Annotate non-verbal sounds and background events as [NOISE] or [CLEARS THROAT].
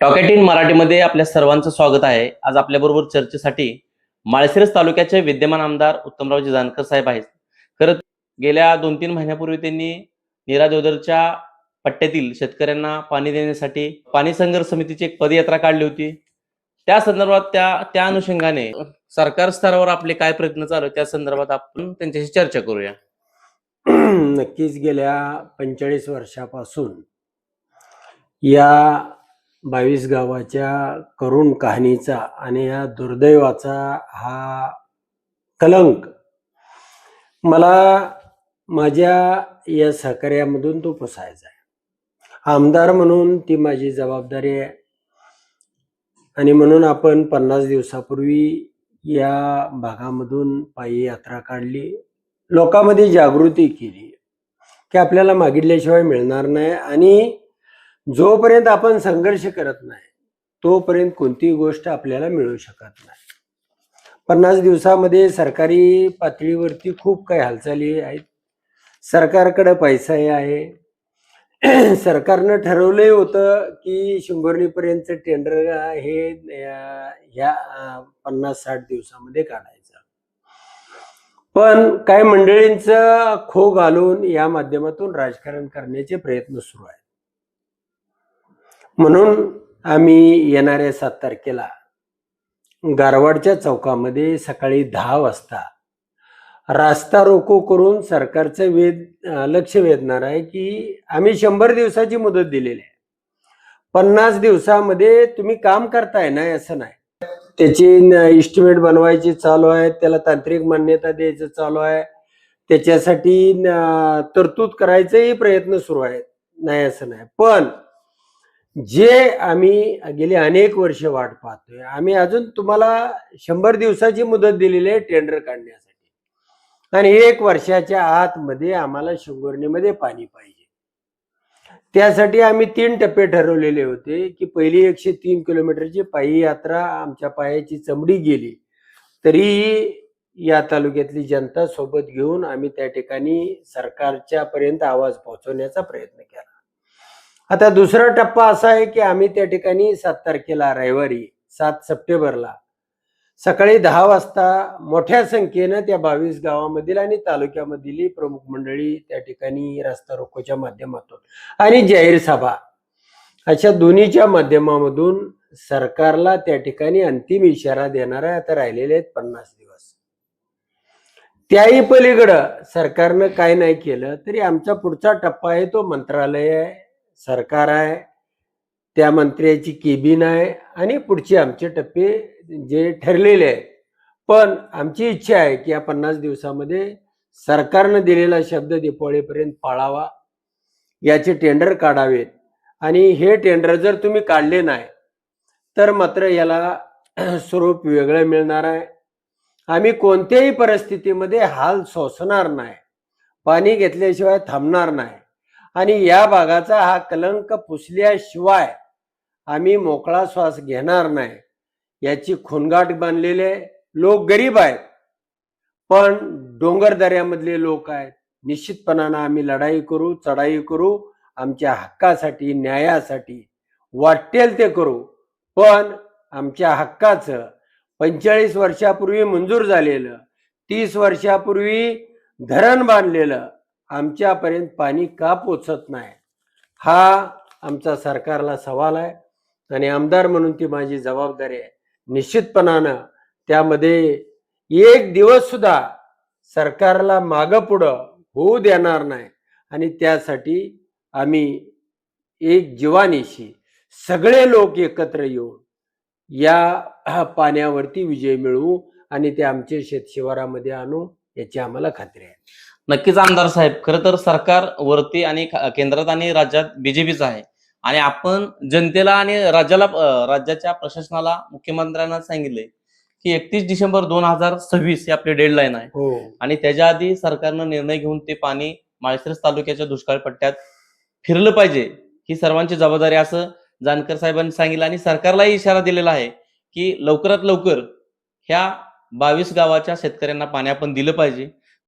टॉकेट in मराठीमध्ये आपल्या सर्वांचं स्वागत आहे. आज आपल्याबरोबर चर्चेसाठी माळशिरस तालुक्याचे विद्यमान आमदार उत्तमरावजी जानकर साहेब आहेत. खरं गेल्या दोन तीन महिन्यापूर्वी त्यांनी नीरा देवदरच्या पट्ट्यातील शेतकऱ्यांना पाणी देण्यासाठी पाणी संघर्ष समितीची एक पदयात्रा काढली होती. त्या संदर्भात त्या त्या अनुषंगाने सरकार स्तरावर आपले काय प्रयत्न चालू आहेत त्या संदर्भात आपण त्यांच्याशी चर्चा करूया. नक्कीच गेल्या पंचेचाळीस वर्षापासून या बावीस गावाच्या करुण कहाणीचा आणि या दुर्दैवाचा हा कलंक. मला माझ्या या सहकार्यामधून तो पुसायचा आहे. आमदार म्हणून ती माझी जबाबदारी आहे. आणि म्हणून आपण पन्नास दिवसापूर्वी या भागामधून पायी यात्रा काढली. लोकांमध्ये जागृती केली. की आपल्याला मागितल्याशिवाय मिळणार नाही. आणि जोपर्यंत आपण संघर्ष करत नाही तोपर्यंत कोणतीही गोष्ट आपल्याला मिळू शकत नाही. पन्नास दिवसामध्ये सरकारी पातळीवरती खूप काही हालचाली आहेत. सरकारकडे पैसाही आहे. [CLEARS THROAT] सरकारनं ठरवलंही होतं की शंभरणीपर्यंतचं टेंडर हे ह्या पन्नास साठ दिवसामध्ये काढायचं. पण काही मंडळींचं खो घालून या माध्यमातून राजकारण करण्याचे प्रयत्न सुरू आहेत. म्हणून आम्ही येणाऱ्या सात तारखेला गारवाडच्या चौकामध्ये सकाळी दहा वाजता रास्ता रोको करून सरकारचं वेध लक्ष वेधणार आहे की आम्ही शंभर दिवसाची मुदत दिलेली आहे. पन्नास दिवसामध्ये तुम्ही काम करताय ना असं नाही. त्याची इस्टिमेट बनवायची चालू आहे त्याला तांत्रिक मान्यता द्यायचं चालू आहे. त्याच्यासाठी तरतूद करायचेही प्रयत्न सुरू आहेत. नाही असं नाही. पण जे आम्ही गेली अनेक वर्ष वाट पाहतोय आम्ही अजून तुम्हाला शंभर दिवसाची मुदत दिलेली आहे टेंडर काढण्यासाठी. आणि एक वर्षाच्या आतमध्ये आम्हाला शिंगोर्णीमध्ये पाणी पाहिजे. त्यासाठी आम्ही तीन टप्पे ठरवलेले होते की पहिली एकशे तीन किलोमीटरची पायी यात्रा आमच्या पायाची चमडी गेली तरीही या तालुक्यातली जनता सोबत घेऊन आम्ही त्या ठिकाणी सरकारच्या पर्यंत आवाज पोहोचवण्याचा प्रयत्न केला. आता दुसरा टप्पा असा आहे की आम्ही त्या ठिकाणी सात तारखेला रविवारी सात सप्टेंबरला सकाळी दहा वाजता मोठ्या संख्येनं त्या बावीस गावामधील आणि तालुक्यामधील प्रमुख मंडळी त्या ठिकाणी रस्ता रोकोच्या माध्यमातून आणि जाहीर सभा अशा दोन्हीच्या माध्यमामधून सरकारला त्या ठिकाणी अंतिम इशारा देणार आहे. आता राहिलेले आहेत पन्नास दिवस. त्याही पलीकडं सरकारनं काय नाही केलं तरी आमचा पुढचा टप्पा आहे तो मंत्रालय आहे. सरकार आहे त्या मंत्र्याची केबिन आहे आणि पुढचे आमचे टप्पे जे ठरलेले आहेत. पण आमची इच्छा आहे की या पन्नास दिवसामध्ये सरकारनं दिलेला शब्द दिपावळीपर्यंत पाळावा याचे टेंडर काढावेत. आणि हे टेंडर जर तुम्ही काढले नाही तर मात्र याला [CLEARS THROAT] स्वरूप वेगळं मिळणार आहे. आम्ही कोणत्याही परिस्थितीमध्ये हाल सोसणार नाही पाणी घेतल्याशिवाय थांबणार नाही. आणि या भागाचा हा कलंक पुसल्याशिवाय आम्ही मोकळा श्वास घेणार नाही. याची खुणगाठ बांधलेले आहे. लोक गरीब आहेत. पण डोंगर दऱ्यामधले लोक आहेत. निश्चितपणानं आम्ही लढाई करू चढाई करू आमच्या हक्कासाठी न्यायासाठी वाटेल ते करू. पण आमच्या हक्काचं पंचेचाळीस वर्षापूर्वी मंजूर झालेलं तीस वर्षापूर्वी धरण बांधलेलं आमच्यापर्यंत पाणी का पोचत नाही? हा आमचा सरकारला सवाल आहे आणि आमदार म्हणून ती माझी जबाबदारी आहे. निश्चितपणानं त्यामध्ये एक दिवस सुद्धा सरकारला मागं पुढं होऊ देणार नाही आणि त्यासाठी आम्ही एक जीवानीशी सगळे लोक एकत्र येऊन या पाण्यावरती विजय मिळवू आणि ते आमच्या शेतशिवारामध्ये आणू याची आम्हाला खात्री आहे. नक्कीच आमदार साहेब खरं तर सरकार वरती आणि केंद्रात आणि राज्यात बीजेपीचं आहे. आणि आपण जनतेला आणि राज्याला राज्याच्या प्रशासनाला मुख्यमंत्र्यांना सांगितलंय की एकतीस डिसेंबर दोन हजार सव्वीस ही आपली डेडलाईन आहे. हो. आणि त्याच्या आधी सरकारनं निर्णय घेऊन ते पाणी माळशिरस तालुक्याच्या दुष्काळ पट्ट्यात फिरलं पाहिजे. ही सर्वांची जबाबदारी असं जानकर साहेबांनी सांगितलं आणि सरकारलाही इशारा दिलेला आहे की लवकरात लवकर ह्या बावीस गावाच्या शेतकऱ्यांना पाणी आपण दिलं पाहिजे.